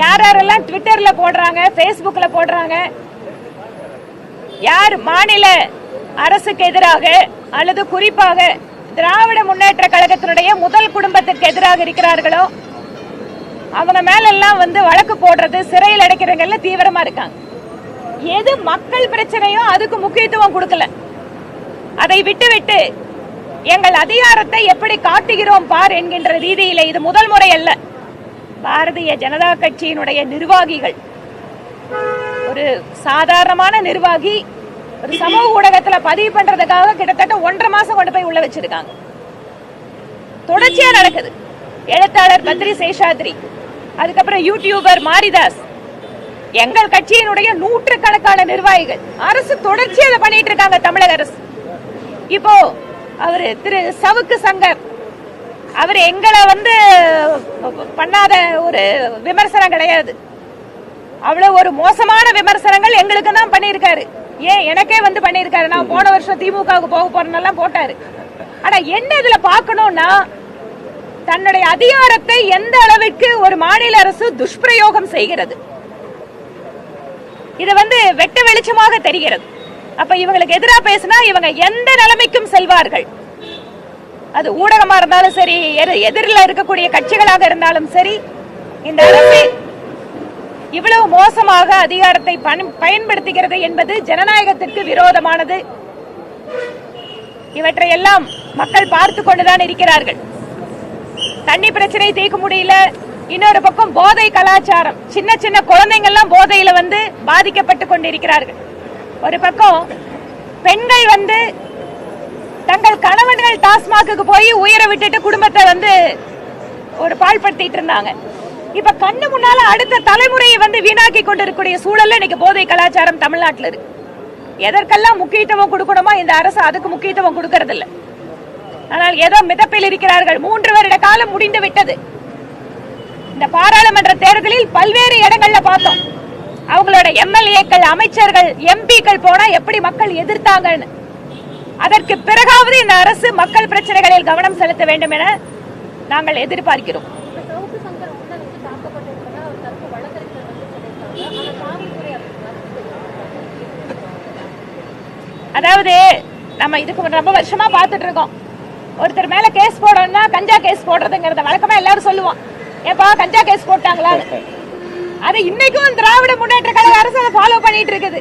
யார் யாரெல்லாம் ட்விட்டர்ல போடுறாங்க ஃபேஸ்புக்கில் போடுறாங்க யார் மாநில அரசுக்கு எதிராக அல்லது குறிப்பாக திராவிட முன்னேற்ற கழகத்தினுடைய முதல் குடும்பத்திற்கு எதிராக இருக்கிறார்களோ அவங்க மேலெல்லாம் வந்து வழக்கு போடுறது சிறையில் அடைக்கிறவங்க தீவிரமா இருக்காங்க. எது மக்கள் பிரச்சனையோ அதுக்கு முக்கியத்துவம் கொடுக்கல. அதை விட்டுவிட்டு எங்கள் அதிகாரத்தை எப்படி காட்டுகிறோம் பார் என்கின்ற ரீதியில இது முதல் முறை அல்ல. பாரதிய ஜனதா கட்சியினுடைய நிர்வாகிகள். ஒரு சாதாரணமான நிர்வாகி ஒரு சமூக ஊடகத்துல பதிவு பண்றதுக்காக கிட்டத்தட்ட ஒன்றரை மாசம் கொண்டு போய் உள்ள வச்சிருக்காங்க. தொடர்ச்சியா நடக்குது. எழுத்தாளர் பத்ரி சேஷாத்ரி அதுக்கப்புறம் யூடியூபர் மாரிதாஸ். எங்கள் கட்சியினுடைய நூற்றுக்கணக்கான நிர்வாகிகள். அரசு தொடர்ச்சியா அதை பண்ணிட்டு இருக்காங்க தமிழக அரசு. இப்போ அவரு திரு சவுக்கு சங்கர் அவர் எங்களை வந்து பண்ணாத ஒரு விமர்சனம் கிடையாது. அவ்வளவு ஒரு மோசமான விமர்சனங்கள் எங்களுக்கு தான் பண்ணியிருக்காரு. ஏன் எனக்கே வந்து பண்ணியிருக்காரு. நான் போன வருஷம் திமுகவுக்கு போக போறேன்னெல்லாம் போட்டாரு. ஆனா என்ன இதுல பார்க்கணும்னா தன்னுடைய அதிகாரத்தை எந்த அளவிற்கு ஒரு மாநில அரசு துஷ்பிரயோகம் செய்கிறது. இது வந்து வெட்ட வெளிச்சமாக தெரிகிறது. அப்ப இவங்களுக்கு எதிராக பேசினா இவங்க எந்த நிலைமைக்கும் செல்வார்கள். அது ஊடகமா இருந்தாலும் சரி எதிரில் இருக்கக்கூடிய கட்சிகளாக இருந்தாலும் சரி இந்த அரசு இவ்வளவு மோசமாக அதிகாரத்தை பயன்படுத்துகிறது என்பது ஜனநாயகத்திற்கு விரோதமானது. இவற்றை எல்லாம் மக்கள் பார்த்து கொண்டுதான் இருக்கிறார்கள். தண்ணி பிரச்சனை தீர்க்க முடியல. இன்னொரு பக்கம் போதை கலாச்சாரம். சின்ன சின்ன குழந்தைங்கள்லாம் போதையில வந்து பாதிக்கப்பட்டு கொண்டிருக்கிறார்கள். ஒரு பக்கம் பெண்கள் வந்து தங்கள் கணவன்கள் டாஸ்மாக்கு போய் உயிரை விட்டுட்டு குடும்பத்தை வந்து ஒரு பாழ்படுத்திட்டு இருந்தாங்க. இப்ப கண்ணு முன்னால அடுத்த தலைமுறையை வந்து வீணாக்கி கொண்டிருக்கக்கூடிய சூழல்ல இன்னைக்கு போதை கலாச்சாரம் தமிழ்நாட்டில் இருக்கு. எதற்கெல்லாம் முக்கியத்துவம் கொடுக்கணுமோ இந்த அரசு அதுக்கு முக்கியத்துவம் கொடுக்கறது இல்லை ஆனால் ஏதோ மிதப்பில் இருக்கிறார்கள். மூன்று வருட காலம் முடிந்து விட்டது. இந்த பாராளுமன்ற தேர்தலில் பல்வேறு இடங்கள்ல பார்த்தோம். அவங்களோட எம்எல்ஏக்கள் அமைச்சர்கள் எம்பிக்கள் போனா எப்படி மக்கள் எதிர்த்தாங்கன்னு. அதற்கு பிறகாவது இந்த அரசு மக்கள் பிரச்சனைகளில் கவனம் செலுத்த வேண்டும் என நாங்கள் எதிர்பார்க்கிறோம். அதாவது நம்ம இதுக்கு ரொம்ப வருஷமா பார்த்துட்டு இருக்கோம். ஒருத்தர் மேல கேஸ் போடணும்னா கஞ்சா கேஸ் போடுறதுங்கிறத வழக்கமா எல்லாரும் சொல்லுவோம். ஏப்பா கஞ்சா கேஸ் போட்டாங்களான்னு. அது இன்னைக்கும் திராவிட முன்னேற்ற கழக அரசு அதை ஃபாலோ பண்ணிட்டு இருக்குது.